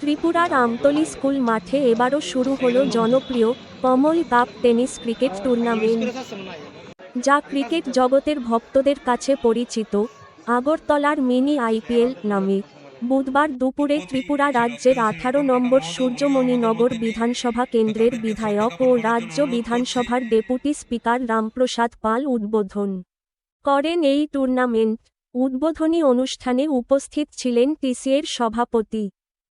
ত্রিপুরার আমতলি স্কুল মাঠে এবারও শুরু হলো জনপ্রিয় Kamal cup tennis cricket tournament. যা ক্রিকেট জগতের ভক্তদের কাছে পরিচিত আগরতলার মিনি আইপিএল নামে। বুধবার দুপুরে ত্রিপুরা রাজ্যের আঠারো নম্বর সূর্যমণিনগর বিধানসভা কেন্দ্রের বিধায়ক ও রাজ্য বিধানসভার ডেপুটি স্পিকার রামপ্রসাদ পাল উদ্বোধন করেন এই টুর্নামেন্ট। উদ্বোধনী অনুষ্ঠানে উপস্থিত ছিলেন টিসিএর সভাপতি,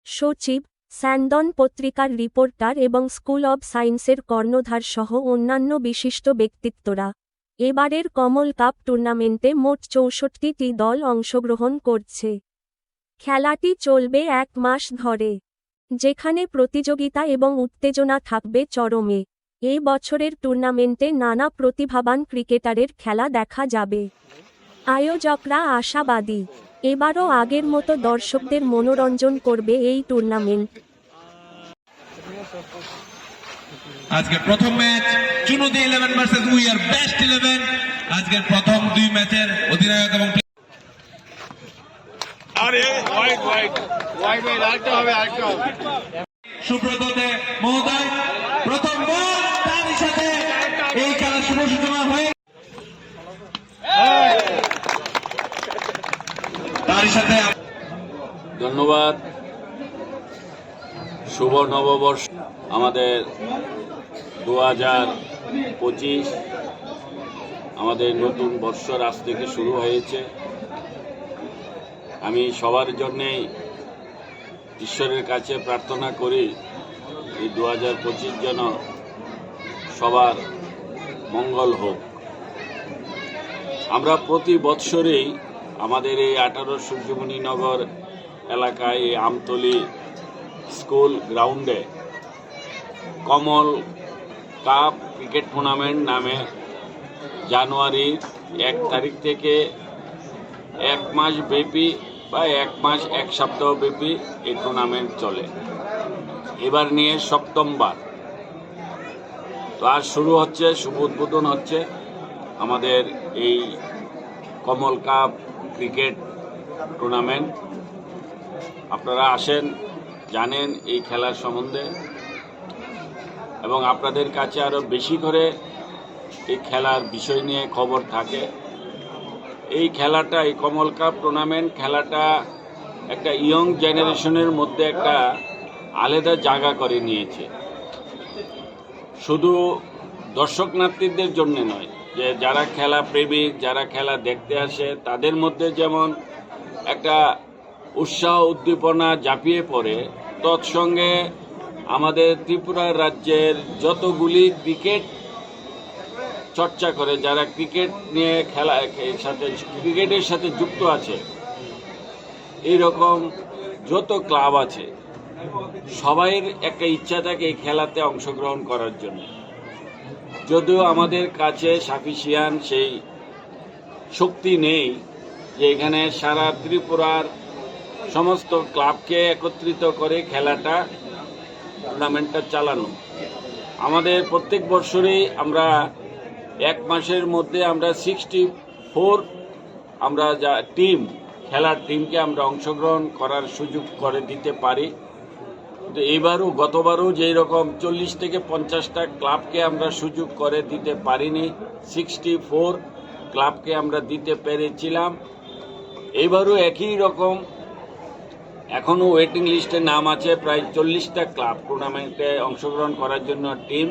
সচিব স্যান্দন পত্রিকার রিপোর্টার এবং স্কুল অব সায়েন্সের কর্ণধার সহ অন্যান্য বিশিষ্ট ব্যক্তিত্বরা। এবারের কমল কাপ টুর্নামেন্টে মোট চৌষট্টিটি দল অংশগ্রহণ করছে। খেলাটি চলবে এক মাস ধরে, যেখানে প্রতিযোগিতা এবং উত্তেজনা থাকবে চরমে। এই বছরের টুর্নামেন্টে নানা প্রতিভাবান ক্রিকেটারের খেলা দেখা যাবে। আয়োজকরা আশাবাদী, এবারও আগের মতো দর্শকদের মনোরঞ্জন করবে এই টুর্নামেন্ট। আজকের প্রথম match, Chunati eleven versus we are best eleven আজকের প্রথম দুই ম্যাচের অধিনায়ক এবং মহোদয় প্রথম বল তারই সাথে এই খেলার শুভ সূচনা হয়ে তারই সাথে ধন্যবাদ। শুভ নববর্ষ। আমাদের দু হাজার পঁচিশ আমাদের নতুন বর্ষর আজ থেকে শুরু হয়েছে। আমি সবার জন্যেই ঈশ্বরের কাছে প্রার্থনা করি, এই দু হাজার পঁচিশ যেন সবার মঙ্গল হোক। আমরা প্রতি বৎসরেই আমাদের এই আঠারো সূর্যমণিনগর এলাকায় এই আমতলি স্কুল গ্রাউন্ডে কমল কাপ ক্রিকেট টুর্নামেন্ট নামে জানুয়ারির এক তারিখ থেকে এক মাস ব্যাপী বা এক মাস, এক সপ্তাহ ব্যাপী এই টুর্নামেন্ট চলে। এবার নিয়ে সপ্তমবার। তো আজ শুরু হচ্ছে, শুভ উদ্বোধন হচ্ছে আমাদের এই কমল কাপ ক্রিকেট টুর্নামেন্ট আপনারা আসেন, জানেন এই খেলার সম্বন্ধে। এবং আপনাদের কাছে আরও বেশি করে এই খেলার বিষয় নিয়ে খবর থাকে। এই খেলাটা, এই কমল কাপ টুর্নামেন্ট খেলাটা একটা ইয়ং জেনারেশনের মধ্যে একটা আলাদা জায়গা করে নিয়েছে। শুধু দর্শক নাত্রীদের জন্য নয়, যে যারা খেলা প্রেমিক, যারা খেলা দেখতে আসে, তাদের মধ্যে যেমন একটা উৎসাহ উদ্দীপনা জাপিয়ে পড়ে, তৎসঙ্গে আমাদের ত্রিপুরা রাজ্যের যতগুলি ক্রিকেট চর্চা করে যারা ক্রিকেট নিয়ে খেলা, সাথে, ক্রিকেটের সাথে যুক্ত আছে এই রকম যত ক্লাব আছে, সবাইয়ের একটা ইচ্ছা থাকে এই খেলাতে অংশগ্রহণ করার জন্য। যদিও আমাদের কাছে সাফিসিয়ান সেই শক্তি নেই যে এখানে সারা ত্রিপুরার সমস্ত ক্লাবকে একত্রিত করে খেলাটা টুর্নামেন্টটা চালানো। আমাদের প্রত্যেক বছরেই আমরা এক মাসের মধ্যে আমরা সিক্সটি ফোর আমরা যা টিম খেলার টিমকে আমরা অংশগ্রহণ করার সুযোগ করে দিতে পারি। এবারও, গতবারও যেই রকম চল্লিশ থেকে পঞ্চাশটা ক্লাবকে আমরা সুযোগ করে দিতে পারিনি সিক্সটি ফোর ক্লাবকে আমরা দিতে পেরেছিলাম। এবারও একই রকম, এখনও ওয়েটিং লিস্টে নাম আছে, প্রায় চল্লিশটা ক্লাব টুর্নামেন্টে অংশগ্রহণ করার জন্য টিম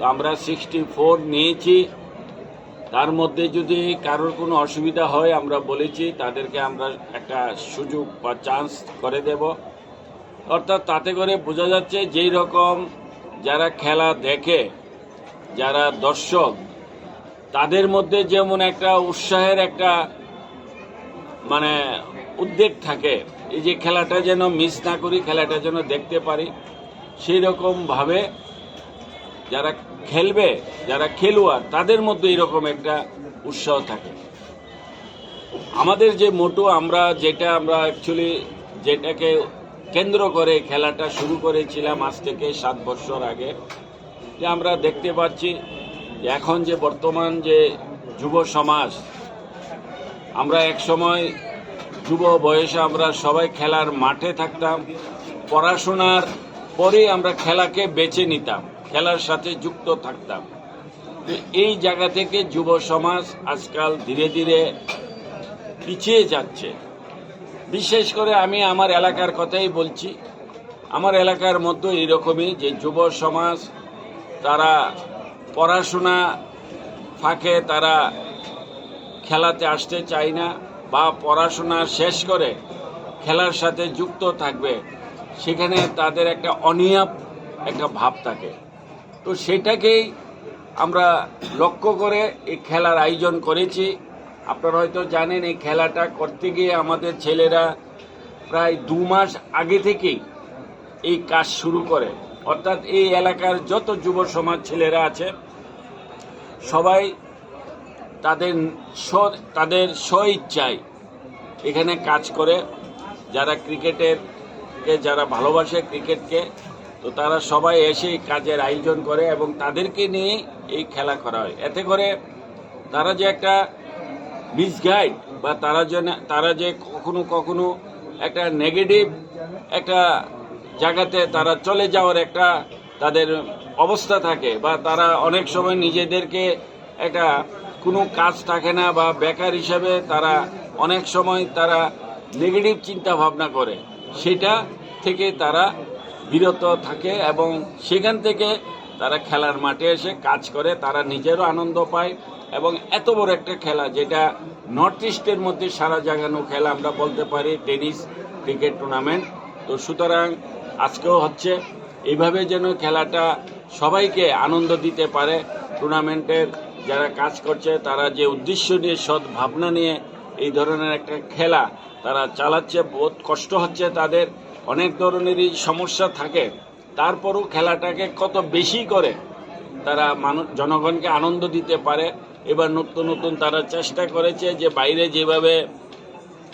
আমরা সিক্সটি ফোর নিয়েছি। তার মধ্যে যদি কারোর কোনো অসুবিধা হয়, আমরা বলেছি, তাদেরকে আমরা একটা সুযোগ বা চান্স করে দেব। অর্থাৎ তাতে করে বোঝা যাচ্ছে, যেই রকম যারা খেলা দেখে, যারা দর্শক, তাদের মধ্যে যেমন একটা উৎসাহের একটা মানে উদ্বেগ থাকে, এই যে খেলাটা যেন মিস না করি, খেলাটা যেন দেখতে পারি, সেই রকমভাবে যারা খেলবে, যারা খেলোয়াড়, তাদের মধ্যে এরকম একটা উৎসাহ থাকে। আমাদের যে মোটো, আমরা যেটা, আমরা অ্যাকচুয়ালি যেটাকে কেন্দ্র করে খেলাটা শুরু করেছিলাম আজ থেকে সাত বছর আগে, যে আমরা দেখতে পাচ্ছি এখন যে বর্তমান যে যুব সমাজ, আমরা এক সময় যুব বয়সে আমরা সবাই খেলার মাঠে থাকতাম, পড়াশোনার পরে আমরা খেলাকে বেছে নিতাম। খেলার সাথে যুক্ত থাকতাম। এই জায়গা থেকে যুব সমাজ আজকাল ধীরে ধীরে পিছিয়ে যাচ্ছে। বিশেষ করে আমি আমার এলাকার কথাই বলছি। আমার এলাকার মধ্যে এরকমই যে যুব সমাজ, তারা পড়াশোনা ফাঁকে তারা খেলাতে আসতে চায় না বা পড়াশোনা শেষ করে খেলার সাথে যুক্ত থাকবে, সেখানে তাদের একটা অনিয়াপ একটা ভাব থাকে। তো সেটাকেই আমরা লক্ষ্য করে এই খেলার আয়োজন করেছি। আপনারা হয়তো জানেন এই খেলাটা করতে গিয়ে আমাদের ছেলেরা প্রায় দু মাস আগে থেকেই এই কাজ শুরু করে। অর্থাৎ এই এলাকার যত যুব সমাজ ছেলেরা আছে, সবাই তাদের তাদের স্ব ইচ্ছায় এখানে কাজ করে। যারা ক্রিকেটের কে যারা ভালোবাসে ক্রিকেটকে তো তারা সবাই এসে কাজের আয়োজন করে এবং তাদেরকে নিয়ে এই খেলা করা হয়। এতে করে তারা যে একটা মিসগাইড বা তারা যে তারা যে কখনো কখনো একটা নেগেটিভ একটা জায়গাতে তারা চলে যাওয়ার একটা তাদের অবস্থা থাকে বা তারা অনেক সময় নিজেদেরকে একটা কোনো কাজ থাকে না বা বেকার হিসাবে তারা অনেক সময় তারা নেগেটিভ চিন্তা ভাবনা করে। সেটা থেকে তারা বিরত থাকে এবং সেখান থেকে তারা খেলার মাঠে এসে কাজ করে, তারা নিজেরও আনন্দ পায় এবং এত বড় একটা খেলা যেটা নর্থ ইস্টের মধ্যে সারা জাগানো খেলা আমরা বলতে পারি, টেনিস, ক্রিকেট টুর্নামেন্ট তো সুতরাং আজকেও হচ্ছে এইভাবে যেন খেলাটা সবাইকে আনন্দ দিতে পারে। টুর্নামেন্টের যারা কাজ করছে, তারা যে উদ্দেশ্য নিয়ে, সৎ ভাবনা নিয়ে এই ধরনের একটা খেলা তারা চালাচ্ছে, বহুত কষ্ট হচ্ছে তাদের। অনেক ধরনেরই সমস্যা থাকে। তারপরও খেলাটাকে কত বেশি করে তারা মানুষ জনগণকে আনন্দ দিতে পারে, এবার নতুন নতুন তারা চেষ্টা করেছে যে বাইরে যেভাবে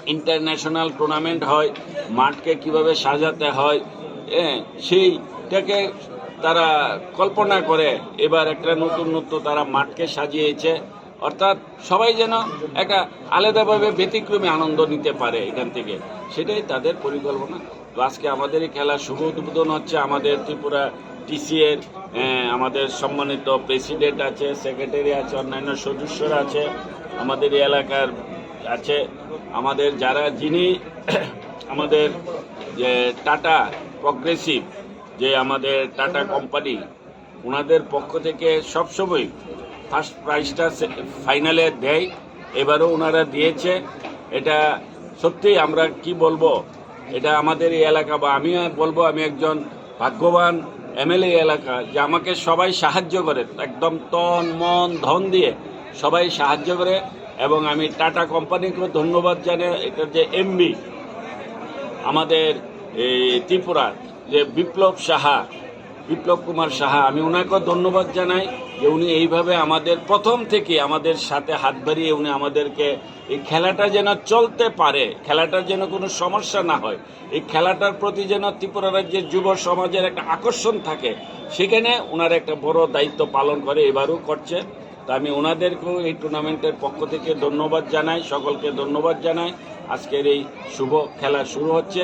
ইন্টারন্যাশনাল টুর্নামেন্ট হয়, মাঠকে কীভাবে সাজাতে হয় হ্যাঁ সেইটাকে তারা কল্পনা করে, এবার একটা নতুন নতুন তারা মাঠকে সাজিয়েছে। অর্থাৎ সবাই যেন একটা আলাদাভাবে ব্যতিক্রমী আনন্দ নিতে পারে এখান থেকে। সেটাই তাদের পরিকল্পনা। তো আজকে আমাদের এই খেলার শুভ উদ্বোধন হচ্ছে। আমাদের ত্রিপুরা টিসিএর আমাদের সম্মানিত প্রেসিডেন্ট আছে, সেক্রেটারি আছে, অন্যান্য সদস্যরা আছে, আমাদের এলাকার আছে। আমাদের যারা যিনি আমাদের যে টাটা প্রগ্রেসিভ, যে আমাদের টাটা কোম্পানি, ওনাদের পক্ষ থেকে সবসময় ফার্স্ট প্রাইজটা ফাইনালে দেয়। এবারও ওনারা দিয়েছে। এটা সত্যি আমরা কি বলব? এটা আমাদের এই এলাকা বা আমি বলব আমি একজন ভাগ্যবান এমএলএ এলাকা যে আমাকে সবাই সাহায্য করে, একদম তন, মন, ধন দিয়ে সবাই সাহায্য করে এবং আমি টাটা কোম্পানিকেও ধন্যবাদ জানে এটা যে এমবি, আমাদের এই ত্রিপুরার যে বিপ্লব সাহা বিপ্লব কুমার সাহা, আমি ওনাকেও ধন্যবাদ জানাই যে উনি এইভাবে আমাদের প্রথম থেকে আমাদের সাথে হাত বাড়িয়ে উনি আমাদেরকে এই খেলাটা যেন চলতে পারে, খেলাটার যেন কোনো সমস্যা না হয়, এই খেলাটার প্রতি যেন ত্রিপুরা রাজ্যের যুব সমাজের একটা আকর্ষণ থাকে, সেখানে ওনার একটা বড় দায়িত্ব পালন করে, এবারও করছে। তা আমি ওনাদেরকেও এই টুর্নামেন্টের পক্ষ থেকে ধন্যবাদ জানাই, সকলকে ধন্যবাদ জানাই। আজকের এই শুভ খেলা শুরু হচ্ছে।